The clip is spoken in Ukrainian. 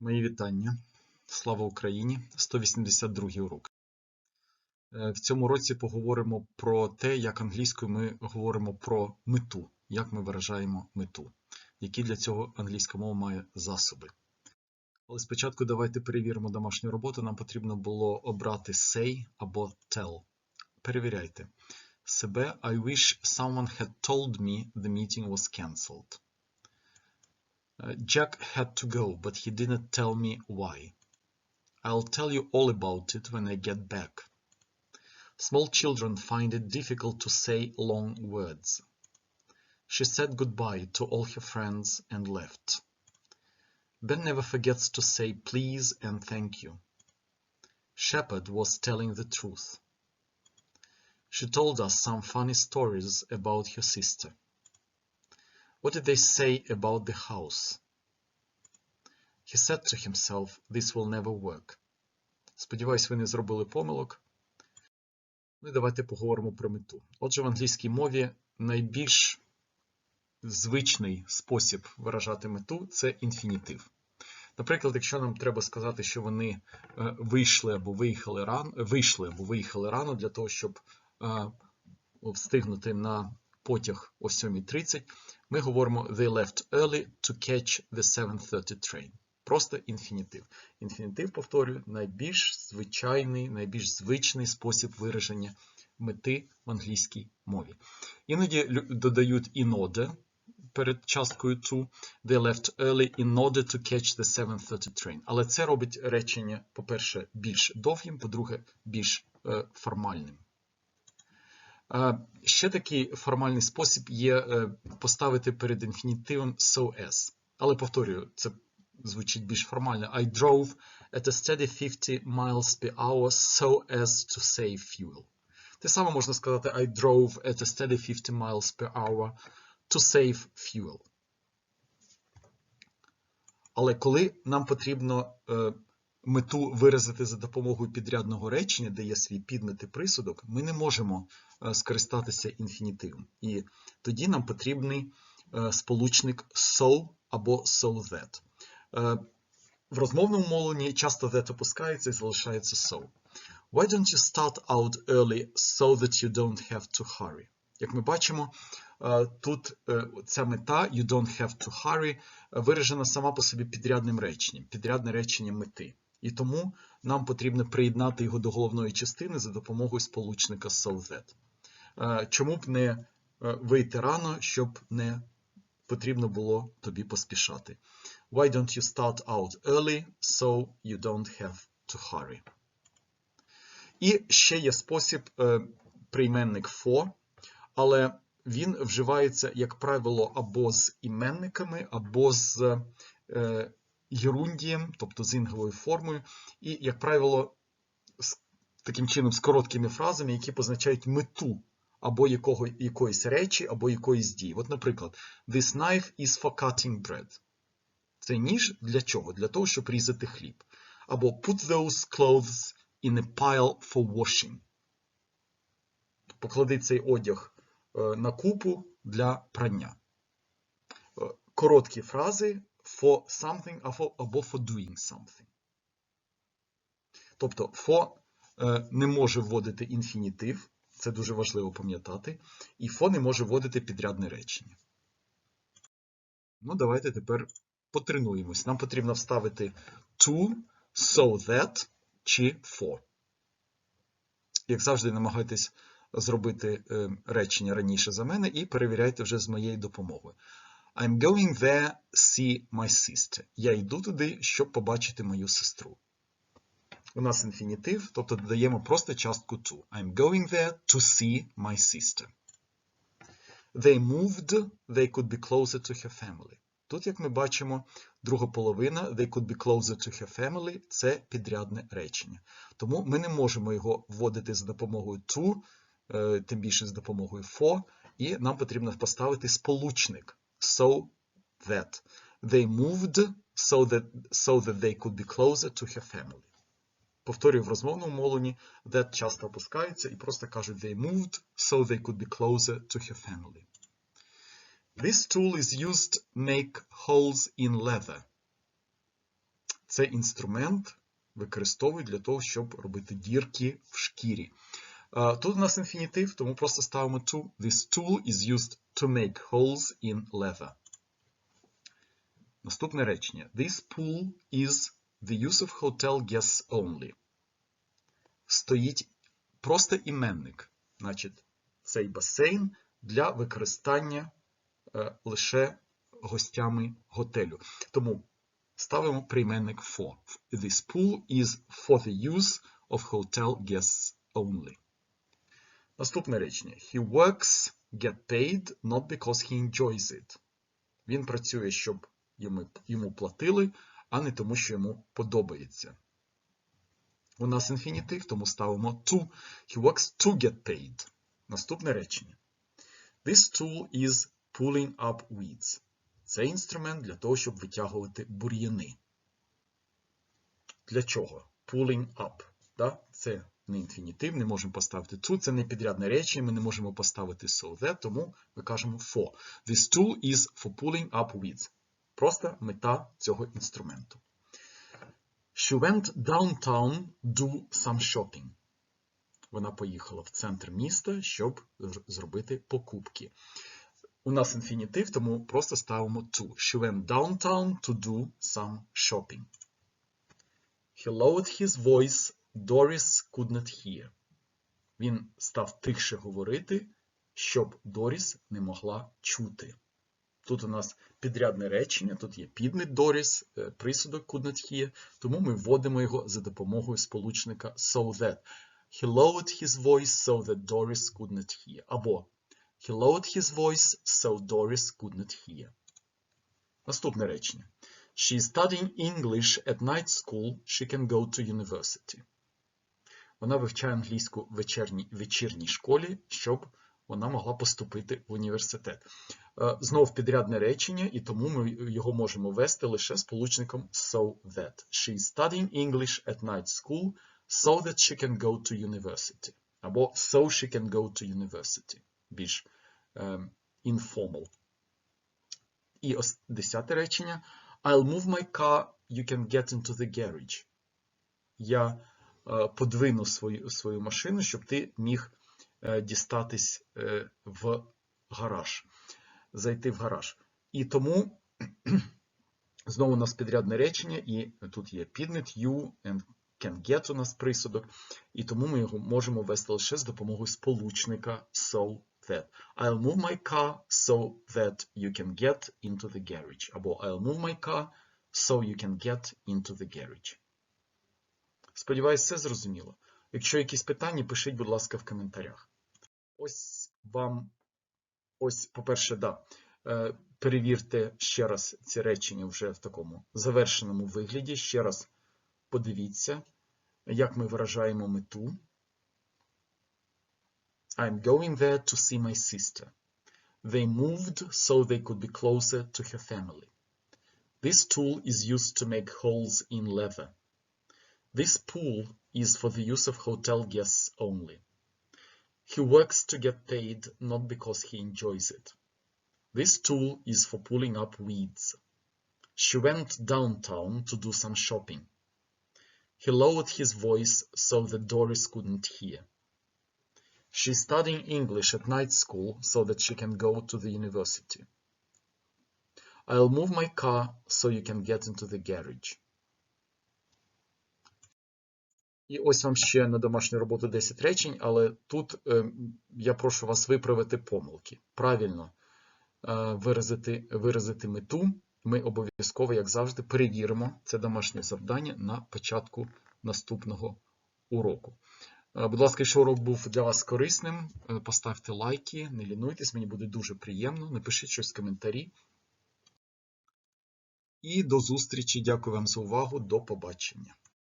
Мої вітання. Слава Україні! 182 урок. Е, В цьому році поговоримо про те, як англійською ми говоримо про мету, як ми виражаємо мету, які для цього англійська мова має засоби. Але спочатку давайте перевіримо домашню роботу. Нам потрібно було обрати say або tell. Перевіряйте себе. I wish someone had told me the meeting was cancelled. Uh, Jack had to go, but he didn't tell me why. I'll tell you all about it when I get back. Small children find it difficult to say long words. She said goodbye to all her friends and left. Ben never forgets to say please and thank you. Shepard was telling the truth. She told us some funny stories about her sister. What did they say about the house? He said to himself, this will never work. Сподіваюсь, ви не зробили помилок. Ну і давайте поговоримо про мету. Отже, в англійській мові найбільш звичний спосіб виражати мету це інфінітив. Наприклад, якщо нам треба сказати, що вони е, вийшли або виїхали рано, вийшли або виїхали рано для того, щоб е, встигнути на потяг о 7.30, ми говоримо they left early to catch the 7.30 train. Просто інфінітив. Інфінітив, повторюю, найбільш звичайний, найбільш звичний спосіб вираження мети в англійській мові. Іноді додають in order перед часткою to. They left early in order to catch the 7.30 train. Але це робить речення, по-перше, більш довгим, по-друге, більш е, формальним. Ще такий формальний спосіб є е, поставити перед інфінітивом so as. Але повторюю, це звучить більш формально. I drove at a steady 50 miles per hour so as to save fuel. Те саме можна сказати I drove at a steady 50 miles per hour to save fuel. Але коли нам потрібно е, мету виразити за допомогою підрядного речення, де є свій підмет і присудок, ми не можемо скористатися інфінітивом. І тоді нам потрібний е, сполучник so або so that. Е, В розмовному мовленні часто that опускається і залишається so. Why don't you start out early so that you don't have to hurry? Як ми бачимо, е, тут е, ця мета you don't have to hurry е, виражена сама по собі підрядним реченням, підрядне речення мети. І тому нам потрібно приєднати його до головної частини за допомогою сполучника so that. Е, Чому б не е, вийти рано, щоб не потрібно було тобі поспішати? Why don't you start out early so you don't have to hurry? І ще є спосіб е, прийменник for, але він вживається, як правило, або з іменниками, або з герундієм, тобто з інговою формою, і, як правило, з таким чином з короткими фразами, які позначають мету або якого, якоїсь речі, або якоїсь дії. От, наприклад, This knife is for cutting bread. Це ніж для чого? Для того, щоб різати хліб. Або put those clothes in a pile for washing. Поклади цей одяг е, на купу для прання. Е, Короткі фрази for something або for doing something. Тобто for е, не може вводити інфінітив, це дуже важливо пам'ятати, і не може вводити підрядне речення. Ну, давайте тепер потренуємось. Нам потрібно вставити to, so that чи for. Як завжди, намагайтесь зробити е, речення раніше за мене і перевіряйте вже з моєю допомогою. I'm going there see my sister. Я йду туди, щоб побачити мою сестру. У нас інфінітив, тобто додаємо просто частку to. I'm going there to see my sister. They moved, they could be closer to her family. Тут, як ми бачимо, друга половина they could be closer to her family це підрядне речення. Тому ми не можемо його вводити за допомогою to, е, тим більше з допомогою for, і нам потрібно поставити сполучник so that. They moved so that, so that they could be closer to her family. Повторюю, в розмовному мовленні that часто опускається і просто кажуть they moved so they could be closer to her family. This tool is used to make holes in leather. Це інструмент використовують для того, щоб робити дірки в шкірі. Е, Тут у нас інфінітив, тому просто ставимо to. This tool is used to make holes in leather. Наступне речення. This pool is the use of hotel guests only. Стоїть просто іменник. Значить, цей басейн для використання е, лише гостями готелю. Тому ставимо прийменник for. This pool is for the use of hotel guests only. Наступне речення. He works, get paid, not because he enjoys it. Він працює, щоб йому, йому платили, а не тому, що йому подобається. У нас інфінітив, тому ставимо to. He works to get paid. Наступне речення. This tool is pulling up weeds. Це інструмент для того, щоб витягувати бур'яни. Для чого? Pulling up. Да? Це не інфінітив, не можемо поставити to, це не підрядне речення, ми не можемо поставити so that, тому ми кажемо for. This tool is for pulling up weeds. Просто мета цього інструменту. She went downtown do some shopping. Вона поїхала в центр міста, щоб зробити покупки. У нас інфінітив, тому просто ставимо to. She went downtown to do some shopping. He lowered his voice. Doris could not hear. Він став тихше говорити, щоб Доріс не могла чути. Тут у нас підрядне речення, тут є підмет Doris, присудок could not hear, тому ми вводимо його за допомогою сполучника so that. He lowered his voice so that Doris could not hear. Або He lowered his voice so Doris could not hear. Наступне речення. She is studying English at night school. She can go to university. Вона вивчає англійську в вечірній школі, щоб вона могла поступити в університет. Знов підрядне речення, і тому ми його можемо вести лише сполучником so that. She studying English at night school so that she can go to university. Або so she can go to university. Більш um, informal. І ось десяте речення. I'll move my car, you can get into the garage. Я uh, подвину свою, свою машину, щоб ти міг дістатись uh, в гараж, зайти в гараж. І тому знову у нас підрядне речення, і тут є підмет you and can get у нас присудок, і тому ми його можемо ввести лише з допомогою сполучника so that. I'll move my car so that you can get into the garage. Або I'll move my car so you can get into the garage. Сподіваюсь, все зрозуміло. Якщо якісь питання, пишіть, будь ласка, в коментарях. Ось вам, ось, по-перше, да, перевірте ще раз ці речення вже в такому завершеному вигляді. Ще раз подивіться, як ми виражаємо мету. I'm going there to see my sister. They moved so they could be closer to her family. This tool is used to make holes in leather. This pool is for the use of hotel guests only. He works to get paid not because he enjoys it. This tool is for pulling up weeds. She went downtown to do some shopping. He lowered his voice so that Doris couldn't hear. She's studying English at night school so that she can go to the university. I'll move my car so you can get into the garage. І ось вам ще на домашню роботу 10 речень, але тут е, я прошу вас виправити помилки. Правильно е, виразити, виразити мету. Ми обов'язково, як завжди, перевіримо це домашнє завдання на початку наступного уроку. Будь ласка, якщо урок був для вас корисним, поставте лайки, не лінуйтесь, мені буде дуже приємно. Напишіть щось в коментарі. І до зустрічі. Дякую вам за увагу. До побачення.